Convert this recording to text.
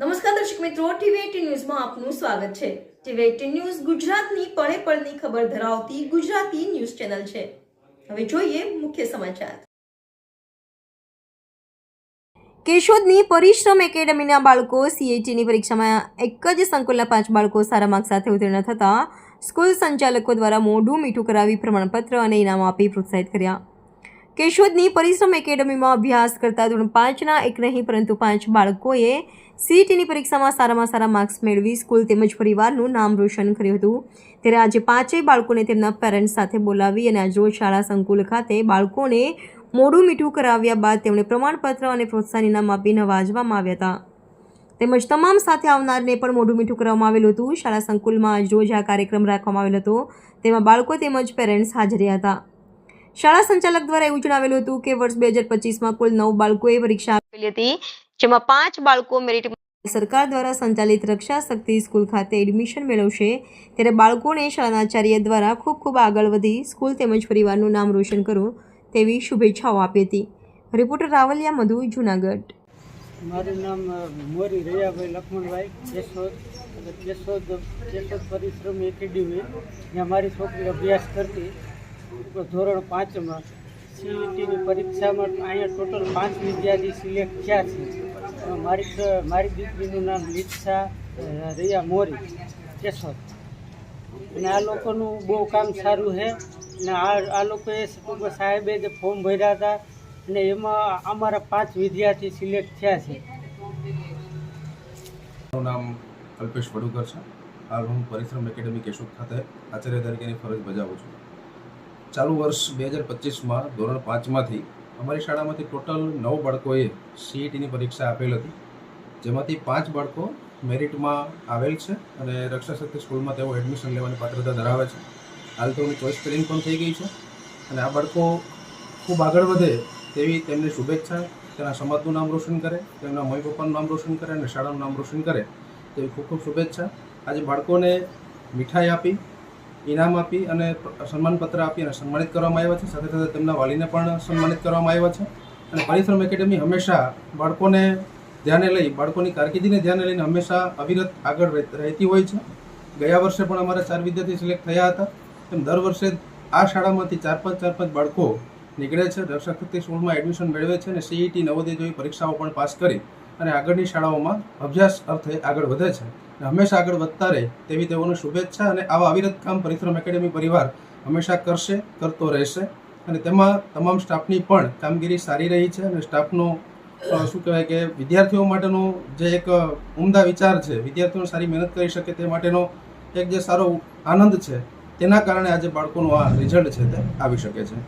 નમસ્કાર દર્શક મિત્રો ટીવી એટીન ન્યૂઝમાં આપનું સ્વાગત છે. ટીવી એટીન ન્યૂઝ ગુજરાતની પળે પળની ખબર ધરાવતી ગુજરાતી ન્યૂઝ ચેનલ છે. હવે જોઈએ મુખ્ય સમાચાર. કેશોદની પરિશ્રમ એકેડમીના બાળકો સીએટીની પરીક્ષામાં એક જ સંકુલના પાંચ બાળકો સારા માર્ક સાથે ઉત્તીર્ણ થતા સ્કૂલ સંચાલકો દ્વારા મોઢું મીઠું કરાવી પ્રમાણપત્ર અને ઇનામ આપી પ્રોત્સાહિત કર્યા. કેશોદની પરિશ્રમ એકેડમીમાં અભ્યાસ કરતા ધોરણ પાંચના એક નહીં, પરંતુ પાંચ બાળકોએ સીઈટીની પરીક્ષામાં સારામાં સારા માર્ક્સ મેળવી સ્કૂલ તેમજ પરિવારનું નામ રોશન કર્યું હતું. ત્યારે આજે પાંચેય બાળકોને તેમના પેરેન્ટ્સ સાથે બોલાવી અને આજરોજ શાળા સંકુલ ખાતે બાળકોને મોઢું મીઠું કરાવ્યા બાદ તેમણે પ્રમાણપત્ર અને પ્રોત્સાહન ઇનામ આપી નવાજવામાં આવ્યા હતા. તેમજ તમામ સાથે આવનારને પણ મોઢું મીઠું કરવામાં આવેલું હતું. શાળા સંકુલમાં આજરોજ આ કાર્યક્રમ રાખવામાં આવેલો હતો. તેમાં બાળકો તેમજ પેરેન્ટ્સ હાજર હતા. શાળા સંચાલક દ્વારા એવું જણાવેલું હતું કે વર્ષ બે હજાર પચીસમાં કુલ નવ બાળકોએ પરીક્ષા આપેલી હતી જેમાં પાંચ બાળકો મેરિટ સરકાર દ્વારા સંચાલિત રક્ષા શક્તિ સ્કૂલ ખાતે એડમિશન મેળવશે. ત્યારે બાળકોને શાળાના આચાર્ય દ્વારા ખૂબ ખૂબ આગળ વધી સ્કૂલ તેમજ પરિવારનું નામ રોશન કરો તેવી શુભેચ્છાઓ આપી હતી. રિપોર્ટર રાવલિયા મધુ જુનાગઢ. મારું નામ મોરી રૈયાભાઈ લક્ષ્મણભાઈ કેશોદ કેશોદ કેશોદ પરિશ્રમ એકેડમી જ્યાં મારી છોકરી અભ્યાસ કરતી. ધોરણ પાંચમાં સીઈટીની પરીક્ષામાં અહીંયા ટોટલ પાંચ વિદ્યાર્થી સિલેક્ટ થયા છે. મારી મારી દીકરીનું નામ લીપ્સા રૈયા મોરી કેશોર અને આ લોકોનું બહુ કામ સારું છે. અને આ આ લોકોએ ટૂંકમાં સાહેબે જે ફોર્મ ભર્યા હતા. અને એમાં અમારા પાંચ વિદ્યાર્થી સિલેક્ટ થયા છે. મારું નામ અલ્પેશ વડુકર છે. હાલ હું પરિશ્રમ એકેડમી કેશોદ ખાતે આચાર્ય તરીકેની ફરજ બજાવું છું. ચાલુ વર્ષ બે હજાર પચીસમાં ધોરણ પાંચમાંથી અમારી શાળામાંથી ટોટલ નવ બાળકોએ સીઈટીની પરીક્ષા આપેલ હતી. જેમાંથી પાંચ બાળકો મેરિટમાં આવેલ છે અને રક્ષા શક્તિ સ્કૂલમાં તેઓ એડમિશન લેવાની પાત્રતા ધરાવે છે. હાલ તો ચોઈસ ટ્રેનિંગ પણ થઈ ગઈ છે અને આ બાળકો ખૂબ આગળ વધે તેવી તેમની શુભેચ્છા, તેના સમાજનું નામ રોશન કરે, તેમના મમ્મી પપ્પાનું નામ રોશન કરે અને શાળાનું નામ રોશન કરે તેવી ખૂબ ખૂબ શુભેચ્છા. આજે બાળકોને મીઠાઈ આપી ઇનામ આપી અને સન્માનપત્ર આપી અને સન્માનિત કરવામાં આવ્યા છે. સાથે સાથે તેમના વાલીને પણ સન્માનિત કરવામાં આવ્યા છે. અને પરિશ્રમ એકેડમી હંમેશા બાળકોને ધ્યાને લઈ, બાળકોની કારકિર્દીને ધ્યાને લઈને હંમેશા અવિરત આગળ રહે- રહેતી હોય છે. ગયા વર્ષે પણ અમારા ચાર વિદ્યાર્થી સિલેક્ટ થયા હતા. તેમ દર વર્ષે આ શાળામાંથી ચાર પાંચ ચાર પાંચ બાળકો નીકળે છે. દર્શકશક્તિ શક્તિ સ્કૂલમાં એડમિશન મેળવે છે અને સીઈટી નવોદય જેવી પરીક્ષાઓ પણ પાસ કરી અને આગળની શાળાઓમાં અભ્યાસ અર્થે આગળ વધે છે. હંમેશા આગળ વધતા રહે તેવી તેઓની શુભેચ્છા અને આવા અવિરત કામ પરિશ્રમ એકેડેમી પરિવાર હંમેશા કરશે, કરતો રહેશે. અને તેમાં તમામ સ્ટાફની પણ કામગીરી સારી રહી છે અને સ્ટાફનો શું કહેવાય કે વિદ્યાર્થીઓ માટેનો જે એક ઉમદા વિચાર છે, વિદ્યાર્થીઓ સારી મહેનત કરી શકે તે માટેનો એક જે સારો આનંદ છે, તેના કારણે આજે બાળકોનું આ રિઝલ્ટ છે તે આવી શકે છે.